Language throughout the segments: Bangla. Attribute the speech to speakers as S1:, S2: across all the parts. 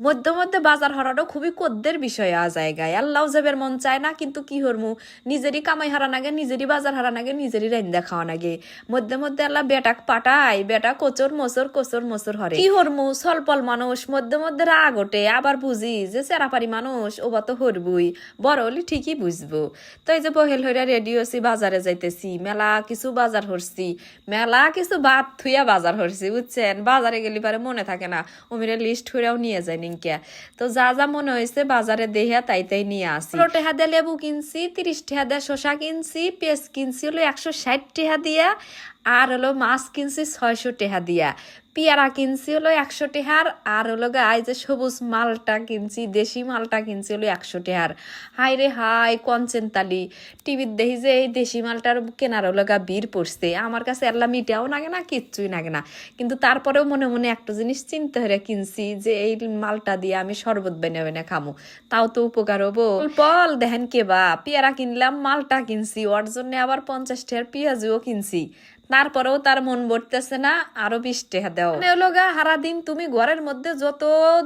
S1: মধ্যে মধ্যে বাজার হরাটা খুবই কদ্দের বিষয় আ জায়গায়। আল্লাহ যাবের মন চায় না, কিন্তু কি হরমু? নিজেরই কামাই হারা নাগে নিজেরই বাজার হারা নাগে নিজেরই রান্দা খাওয়া নাগে মধ্যে মধ্যে আল্লাহ বেটাক পাঠায়, বেটা কোচর মোচর কোচর মোচর হরে। কি হরমু? সলপল মানুষ, মধ্যে মধ্যে রাগ ওঠে, আবার বুঝি যে চেরাপারি মানুষ ওবা তো হরবুই। বড় হলি ঠিকই বুঝব। তো এই যে বহেল হইরা রেডি হচ্ছি বাজারে যাইতেছি, মেলা কিছু বাজার হরছি, মেলা কিছু বাদ থুইয়া বাজার হরছি, বুঝছেন? বাজারে গেলি পারে মনে থাকে না অমিরে লিস্ট হইরাও নিয়ে যায় নিনকে তো যা যা মনে হয়েছে বাজারে দেহিয়া তাই তাই নিয়ে আসি। পনেরো দিয়ে লেবু কিনছি, তিরিশ টেহা দিয়ে শশা কিনছি, পেঁয়াজ কিনছি, হলো একশো ষাট টেহা দিয়া। আর হলো মাছ কিনছি ছয়শো টেহা দিয়া। পেয়ারা কিনছি হলো একশো টেহার, আর হলো গায়ে যে সবুজ মালটা কিনছি, দেশি মালটা কিনছি হলো একশো টেহার। হাই রে হাই কনচেনতালি টিভির দেখি যে এই দেশি মালটার কেনার হলো গা বীর পড়ছে। আমার কাছে এল্লা মিটাও নাগে না, কিচ্ছুই নাগে না। কিন্তু তারপরেও মনে মনে একটা জিনিস চিন্তা হয়ে কিনছি যে এই মালটা দিয়ে আমি শরবত বেনে বেনে খামু। তাও তো উপকার হব। পল দেখেন কে বা, পেয়ারা কিনলাম, মালটা কিনছি, ওর জন্য আবার পঞ্চাশ টেহার পেঁয়াজও কিনছি। তারপরেও তার মন ভরতেছে না, আরও বিশ টাকা দেও। মানে হলো গা হারা দিন তুমি ঘরের মধ্যে যত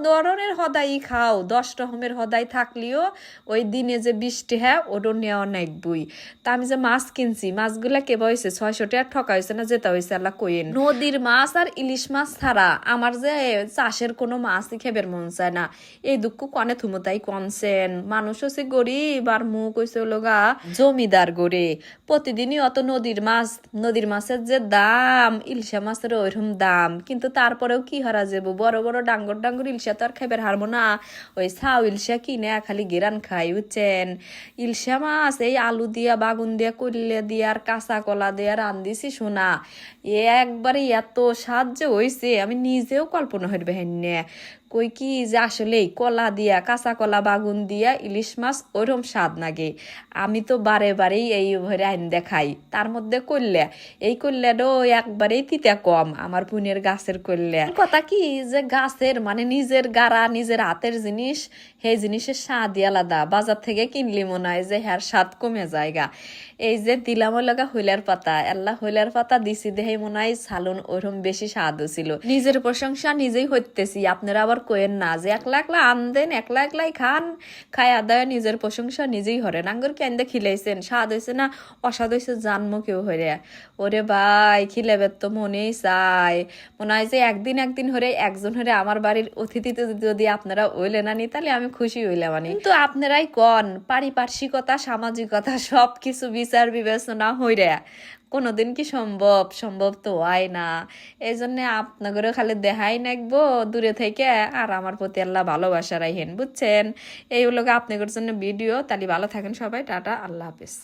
S1: ধরনের হদাই খাও, দশ রকমের হদাই থাকলেও ওই দিনে যে বিশ টাকা ওটা নেওয়া নাইবই তা আমি যে মাছ কিনছি, মাছগুলা কেবা হয়েছে ছয়শো টাকা ঠকা হয়েছে না যেটা হয়েছে আল্লাহ কইন নদীর মাছ আর ইলিশ মাছ ছাড়া আমার যে চাষের কোনো মাছই খেবের মন চায় না। এই দুঃখ কনে থুমতাই কনছেন। মানুষ হচ্ছে গরিব আর মুখ হয়েছে হলো গা, জমিদার গড়ে প্রতিদিনই অত নদীর মাছ, নদীর মাছের যে দাম, ইলশা মাছের ওইরকম দাম। কিন্তু তারপরেও কি হারা যাব বড় বড় ডাঙ্গর ডাঙ্গর ইলশা তো আর খাইবার হারবো না। ওই সাউ ইলশা কিনে খালি গেরান খাই, বুঝছেন? ইলশা মাছ এই আলু দিয়া, বাগুন দিয়া, কইলে দিয়া আর কাঁচা কলা দিয়া রান্দিছি শোনা এ একবারে এত স্বাদ যে হয়েছে আমি নিজেও কল্পনা হইবে হেন্যে কই কি যে আসলে কলা দিয়া, কাঁচা কলা, বাগুন দিয়া ইলিশ মাছ ওরম স্বাদ লাগে আমি তো বারে বারেই এই ভরে আইন দেখাই তার মধ্যে করলে এই করলেও একবারেই তিতা কম। আমার পুনের গাছের করলে। কথা কি যে গাছের মানে নিজের গাড়া, নিজের হাতের জিনিস, সেই জিনিসের স্বাদই আলাদা। বাজার থেকে কিনলি মনে হয় যে হ্যার স্বাদ কমে যায়গা এই যে দিলাম লগা হইলার পাতা। আল্লাহ হইলার পাতা দিছি দেহে মনে হয় সালুন ওরম বেশি স্বাদ ছিল। নিজের প্রশংসা নিজেই হইতেছি। আপনারা আবার কোয়েন না যে একলা একলা আনদেন, একলা একলাই খান। খাই আদায় নিজের প্রশংসা নিজেই হরেন। আঙ্গুর কেন্দে খিলাইছেন, স্বাদ হয়েছে না, অস্বাদ হয়েছে জানমো কেউ হরে ওরে ভাই খিলেবের তো মনেই চায় মনে হয় যে একদিন একদিন হরে একজন হরে আমার বাড়ির অতিথিতে যদি আপনারা ওইলে না নি তাহলে আমি খুশি হইলাম আনি। কিন্তু আপনারাই কন, পারিপার্শ্বিকতা, সামাজিকতা সব কিছু বিচার, বিবেচনা হইরে। কোনোদিন কি সম্ভব? সম্ভব তো হয় না। এই জন্য আপনাদেরও খালি দেখাই নাকবো, দূরে থেকে। আর আমার প্রতি আল্লাহ ভালোবাসা রাখেন বুঝছেন? এই হলো আপনাদের জন্য ভিডিও। তাহলে ভালো থাকেন সবাই, টাটা, আল্লাহ হাফেজ।